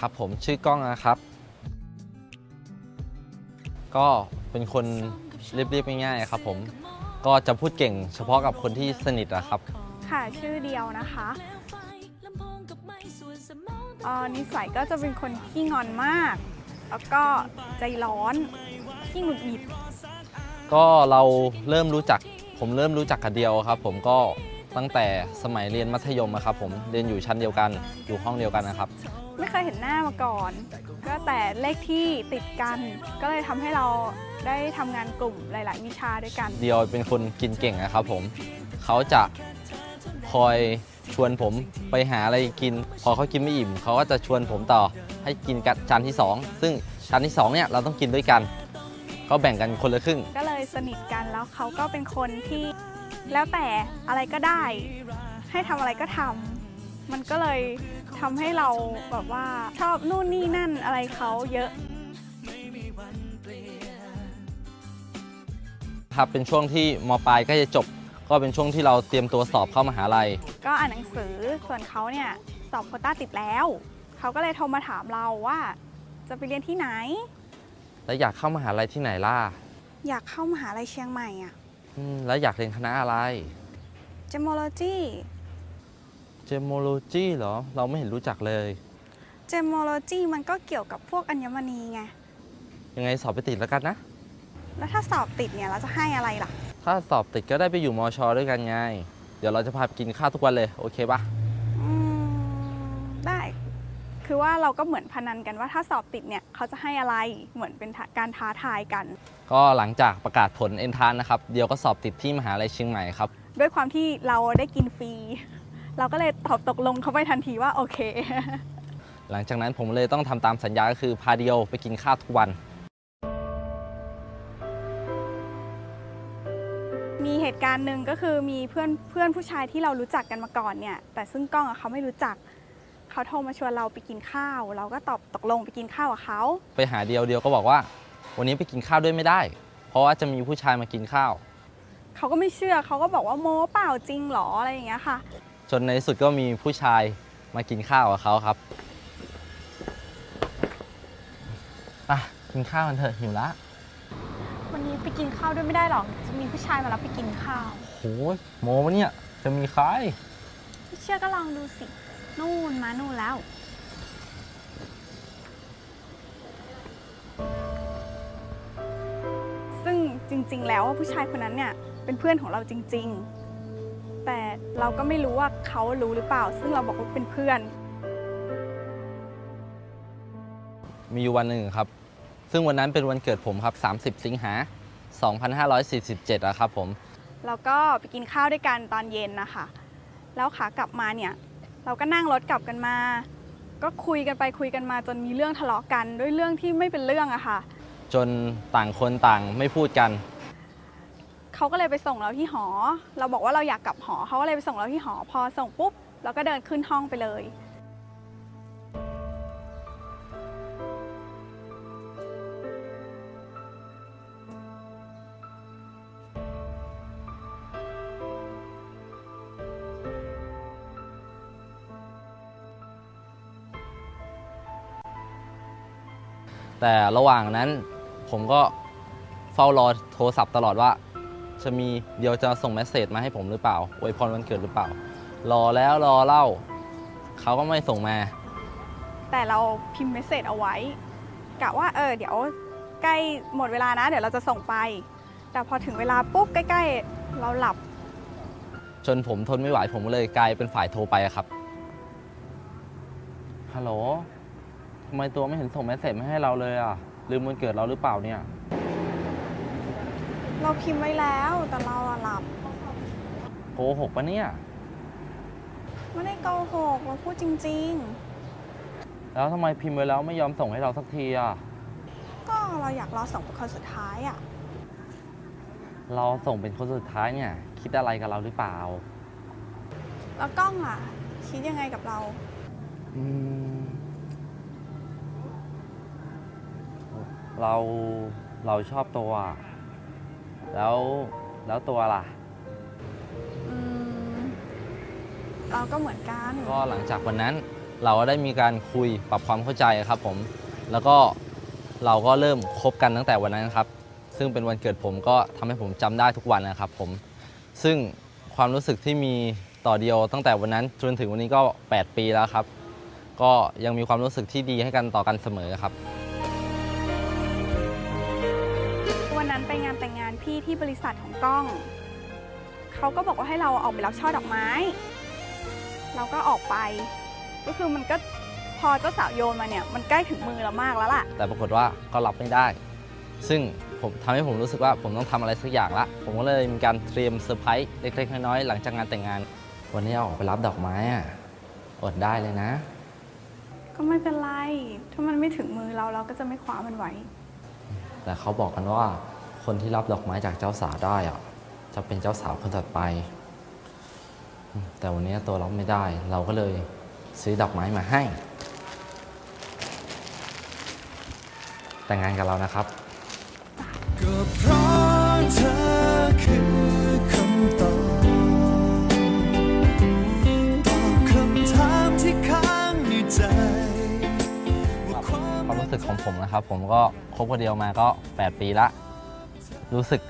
ครับผมชื่อกล้องนะครับ ก็เป็นคนเรียบๆง่ายๆครับผมก็จะพูดเก่งเฉพาะกับคนที่สนิทอะครับ ค่ะชื่อเดียวนะคะเอ่อนิสัยก็จะเป็นคนขี้งอนมาก แล้วก็ใจร้อนขี้หงุดหงิดก็เราเริ่มรู้จัก ผมเริ่มรู้จักกับเดียวครับ ผมก็ ตั้งแต่สมัยเรียนมัธยมอะครับผมเรียนอยู่ชั้นเดียวกันอยู่ห้องเดียวกันนะครับไม่เคยเห็นหน้ามาก่อน ก็แต่เลขที่ติดกัน ก็เลยทำให้เราได้ทำงานกลุ่มหลาย ๆ วิชาด้วยกัน เดียวเป็นคนกินเก่งนะครับผมเขาจะคอยชวนผมไปหาอะไรกิน พอเขากินไม่อิ่มเขาก็จะชวนผมต่อให้กินกันจานที่2ซึ่งจานที่2เนี่ยเราต้องกินด้วยกันก็แบ่งกันคนละครึ่ง ก็เลยสนิทกันแล้วเขาก็เป็นคนที่ แล้วแต่อะไรก็ได้ ให้ทำอะไรก็ทำมันก็เลยทำให้เราแบบว่าชอบนู่นนี่นั่นอะไรเขาเยอะครับเป็นช่วงที่มปลายใก็จะจบ ก็เป็นช่วงที่เราเตรียมตัวสอบเข้ามหาลัย ก็อ่านหนังสือส่วนเขาเนี่ยสอบโควต้าติดแล้ว เขาก็เลยโทรมาถามเราว่า จะไปเรียนที่ไหน แล้วอยากเข้ามหาลัยที่ไหนล่ะ อยากเข้ามหาลัยเชียงใหม่อะ อืมแล้วอยากเรียนคณะอะไร เจมโลจีเจมโลจีเหรอ เราไม่เห็นรู้จักเลย เจมโลจีมันก็เกี่ยวกับพวกอัญมณีไง ยังไงสอบไปติดแล้วกันนะ แล้วถ้าสอบติดเนี่ยเราจะให้อะไรล่ะ ถ้าสอบติดก็ได้ไปอยู่มอชอด้วยกันไง เดี๋ยวเราจะพาไปกินข้าวทุกวันเลย โอเคปะอืมได้ คือว่าเราก็เหมือนพนันกันว่าถ้าสอบติดเนี่ยเขาจะให้อะไรเหมือนเป็นการท้าทายกัน ก็หลังจากประกาศผลเอนทานนะครับเดี๋ยวก็สอบติดที่มหาลัยเชียงใหม่ครับ ด้วยความที่เราได้กินฟรี เราก็เลยตอบตกลงเขาไปทันทีว่าโอเค หลังจากนั้นผมเลยต้องทำตามสัญญาก็คือพาเดียวไปกินข้าวทุกวัน มีเหตุการณ์หนึ่งก็คือมีเพื่อนเพื่อนผู้ชายที่เรารู้จักกันมาก่อนเนี่ยแต่ซึ่งกล้องอะเขาไม่รู้จัก เขาโทรมาชวนเราไปกินข้าว เราก็ตอบตกลงไปกินข้าวกับเขา ไปหาเดียวเดียวก็บอกว่า วันนี้ไปกินข้าวด้วยไม่ได้ เพราะว่าจะมีผู้ชายมากินข้าว เขาก็ไม่เชื่อเขาก็บอกว่าโม้เปล่าจริงเหรออะไรอย่างเงี้ยค่ะ จนในที่สุดก็มีผู้ชายมากินข้าวกับเขาครับอะกินข้าวกันเถอะหิวละวันนี้ไปกินข้าวด้วยไม่ได้หรอกจะมีผู้ชายมารับไปกินข้าวโหยโมวะเนี่ย จะมีใคร ไม่เชื่อก็ลองดูสิ นู่นมานู่นแล้ว ซึ่งจริง ๆ แล้วผู้ชายคนนั้นเนี่ยเป็นเพื่อนของเราจริง ๆ แต่เราก็ไม่รู้ว่าเขารู้หรือเปล่า ซึ่งเราบอกว่าเป็นเพื่อน มีอยู่วันหนึ่งครับ ซึ่งวันนั้นเป็นวันเกิดผมครับ 30 สิงหา 2547อะครับผมแล้วก็ไปกินข้าวด้วยกันตอนเย็นนะคะ แล้วขากลับมาเนี่ย เราก็นั่งรถกลับกันมา ก็คุยกันไปคุยกันมาจนมีเรื่องทะเลาะกันด้วยเรื่องที่ไม่เป็นเรื่องอะค่ะ จนต่างคนต่างไม่พูดกัน เขาก็เลยไปส่งเราที่หอ เราบอกว่าเราอยากกลับหอเขาก็เลยไปส่งเราที่หอ พอส่งปุ๊บเราก็เดินขึ้นห้องไปเลย แต่ระหว่างนั้นผมก็เฝ้ารอโทรศัพท์ตลอดว่า จะมีเดี๋ยวจะส่งเมสเซจมาให้ผมหรือเปล่าอวยพรวันเกิดหรือเปล่า รอแล้วรอเล่า เขาก็ไม่ส่งมา แต่เราพิมพ์เมสเซจเอาไว้กะว่าเออเดี๋ยวใกล้หมดเวลานะ เดี๋ยวเราจะส่งไป แต่พอถึงเวลาปุ๊บใกล้ ๆ เราหลับ จนผมทนไม่ไหวผมก็เลยกลายเป็นฝ่ายโทรไปอะครับฮัลโหล ทำไมตัวไม่เห็นส่งเมสเซจมาให้เราเลยอะ ลืมวันเกิดเราหรือเปล่าเนี่ย เราพิมพ์ไว้แล้วแต่เราอะหลับ โกหกปะเนี่ย ไม่ได้โกหกเราพูดจริง แล้วทำไมพิมพ์ไว้แล้วไม่ยอมส่งให้เราสักทีอะ ๆ ก็เราอยากรอส่งเป็นคนสุดท้ายอะเราส่งเป็นคนสุดท้ายเนี่ย คิดอะไรกับเราหรือเปล่า แล้วกล้องอะคิดยังไงกับเรา อืม เราเราชอบตัว แล้วแล้วตัวล่ะ อืมเราก็เหมือนกันก็หลังจากวันนั้นเราก็ได้มีการคุยปรับความเข้าใจครับผม แล้วก็เราก็เริ่มคบกันตั้งแต่วันนั้นครับ ซึ่งเป็นวันเกิดผมก็ทำให้ผมจำได้ทุกวันนะครับผม ซึ่งความรู้สึกที่มีต่อเดียวตั้งแต่วันนั้นจนถึงวันนี้ก็ 8 ปีแล้วครับ ก็ยังมีความรู้สึกที่ดีให้กันต่อกันเสมอครับ งานแต่งงานพี่ที่บริษัทของกล้อง เขาก็บอกว่าให้เราออกไปรับช่อดอกไม้ เราก็ออกไป ก็คือมันก็พอเจ้าสาวโยนมาเนี่ย มันใกล้ถึงมือเรามากแล้วล่ะ แต่ปรากฏว่าก็รับไม่ได้ ซึ่งผมทำให้ผมรู้สึกว่าผมต้องทำอะไรสักอย่างละ ผมก็เลยมีการเตรียมเซอร์ไพรส์เล็กๆน้อยๆหลังจากงานแต่งงาน วันนี้ออกไปรับดอกไม้อะอดได้เลยนะ ก็ไม่เป็นไร ถ้ามันไม่ถึงมือเราเราก็จะไม่คว้ามันไว้ แต่เขาบอกกันว่า คนที่รับดอกไม้จากเจ้าสาวได้อะจะเป็นเจ้าสาวคนถัดไปอืมแต่วันนี้ตัวรับไม่ได้ เราก็เลยซื้อดอกไม้มาให้ แต่งงานกับเรานะครับก็เพราะเธอคือคำตอบตอบคำถามที่ค้างในใจว่าความความรู้สึกของผมนะครับ ผมก็คบกันเดียวมาก็ 8 ปีละ รู้สึก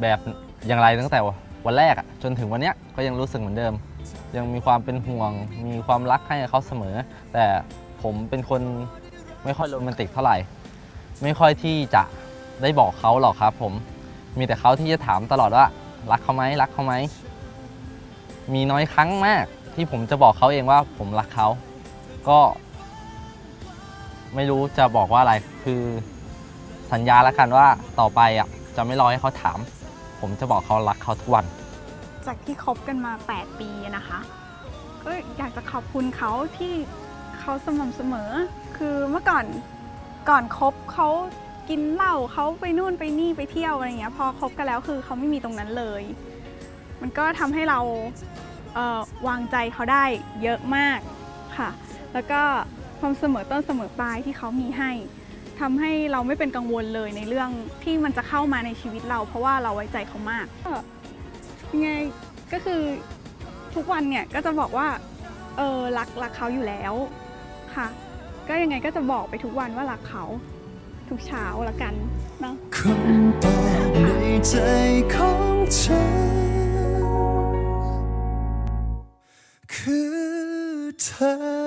แบบอย่างไรตั้งแต่วันแรกอะจนถึงวันเนี้ยก็ยังรู้สึกเหมือนเดิม ยังมีความเป็นห่วง มีความรักให้เขาเสมอ แต่ผมเป็นคนไม่ค่อยโรแมนติกเท่าไหร่ ไม่ค่อยที่จะได้บอกเขาหรอกครับ ผมมีแต่เขาที่จะถามตลอดว่า รักเขาไหมรักเขาไหมมีน้อยครั้งมากที่ผมจะบอกเขาเองว่าผมรักเขา ก็ ไม่รู้จะบอกว่าอะไรคือสัญญาแล้วกันว่าต่อไปอะ จะไม่รอให้เขาถาม ผมจะบอกเขารักเขาทุกวัน จากที่คบกันมา 8 ปีนะคะ ก็อยากจะขอบคุณเขาที่เขาสม่ำเสมอ คือเมื่อก่อนก่อนคบเขากินเหล้าเขาไปนู่นไปนี่ไปเที่ยวอะไรเงี้ยพอคบกันแล้วคือเขาไม่มีตรงนั้นเลย มันก็ทำให้เราเวางใจเขาได้เยอะมากค่ะ แล้วก็ความเสมอต้นเสมอปลายที่เขามีให้ ทำให้เราไม่เป็นกังวลเลยในเรื่องที่มันจะเข้ามาในชีวิตเรา เพราะว่าเราไว้ใจเขามากก็ยังไงก็คือทุกวันเนี่ยก็จะบอกว่าเออรักรักเขาอยู่แล้วค่ะ ก็ยังไงก็จะบอกไปทุกวันว่ารักเขาทุกเช้าละกันเนาะคำตอบในใจของฉันคือเธอ